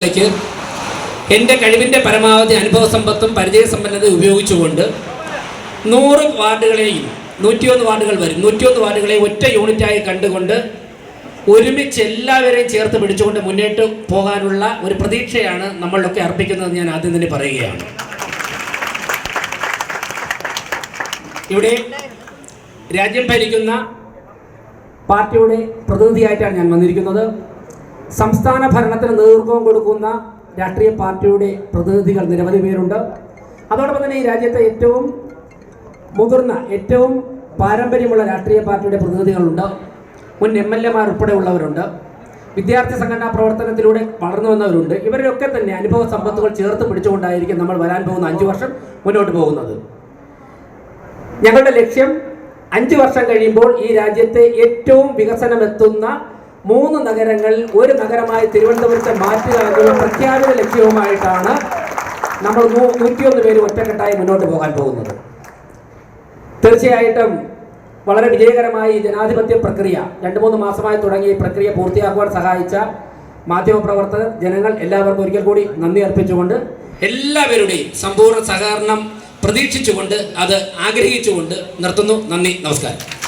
ലേക്ക് എന്റെ കഴിവിന്റെ പരമാവധി അനുഭവ സമ്പത്തും പരിചയ സമ്പന്നതയും ഉപയോഗിച്ചുകൊണ്ട് നൂറ് വാർഡുകളെയും നൂറ്റിയൊന്ന് വാർഡുകൾ വരും. നൂറ്റിയൊന്ന് വാർഡുകളെ ഒറ്റ യൂണിറ്റായി കണ്ടുകൊണ്ട് ഒരുമിച്ച് എല്ലാവരെയും ചേർത്ത് പിടിച്ചുകൊണ്ട് മുന്നോട്ട് പോകാനുള്ള ഒരു പ്രതീക്ഷയാണ് നമ്മളിലൊക്കെ അർപ്പിക്കുന്നത് ഞാൻ ആദ്യം തന്നെ പറയുകയാണ്. ഇവിടെ രാജ്യം ഭരിക്കുന്ന പാർട്ടിയുടെ പ്രതിനിധിയായിട്ടാണ് ഞാൻ വന്നിരിക്കുന്നത്. സംസ്ഥാന ഭരണത്തിന് നേതൃത്വം കൊടുക്കുന്ന രാഷ്ട്രീയ പാർട്ടിയുടെ പ്രതിനിധികൾ നിരവധി പേരുണ്ട്. അതോടൊപ്പം തന്നെ ഈ രാജ്യത്തെ ഏറ്റവും മുതിർന്ന ഏറ്റവും പാരമ്പര്യമുള്ള രാഷ്ട്രീയ പാർട്ടിയുടെ പ്രതിനിധികളുണ്ട്. മുൻ എം എൽ എമാർ ഉൾപ്പെടെയുള്ളവരുണ്ട്. വിദ്യാർത്ഥി സംഘടനാ പ്രവർത്തനത്തിലൂടെ വളർന്നു വന്നവരുണ്ട്. ഇവരൊക്കെ തന്നെ അനുഭവ സമ്പത്തുകൾ ചേർത്ത് പിടിച്ചുകൊണ്ടായിരിക്കും നമ്മൾ വരാൻ പോകുന്ന അഞ്ചു വർഷം മുന്നോട്ട് പോകുന്നത്. ഞങ്ങളുടെ ലക്ഷ്യം അഞ്ച് വർഷം കഴിയുമ്പോൾ ഈ രാജ്യത്തെ ഏറ്റവും വികസനമെത്തുന്ന മൂന്ന് നഗരങ്ങൾ ഒരു നഗരമായി തിരുവനന്തപുരത്തെ മാറ്റുക എന്നുള്ള പ്രഖ്യാപിത ലക്ഷ്യവുമായിട്ടാണ് നമ്മൾ നൂറ്റിയൊന്ന് പേര് ഒറ്റക്കെട്ടായി മുന്നോട്ട് പോകാൻ പോകുന്നത്. തീർച്ചയായിട്ടും വളരെ വിജയകരമായി ജനാധിപത്യ പ്രക്രിയ രണ്ട് മൂന്ന് മാസമായി തുടങ്ങിയ ഈ പ്രക്രിയ പൂർത്തിയാക്കുവാൻ സഹായിച്ച മാധ്യമപ്രവർത്തകർ ജനങ്ങൾ എല്ലാവർക്കും ഒരിക്കൽ കൂടി നന്ദി അർപ്പിച്ചുകൊണ്ട് എല്ലാവരുടെയും സമ്പൂർണ സഹകരണം പ്രതീക്ഷിച്ചുകൊണ്ട് അത് ആഗ്രഹിച്ചുകൊണ്ട് നിർത്തുന്നു. നന്ദി നമസ്കാരം.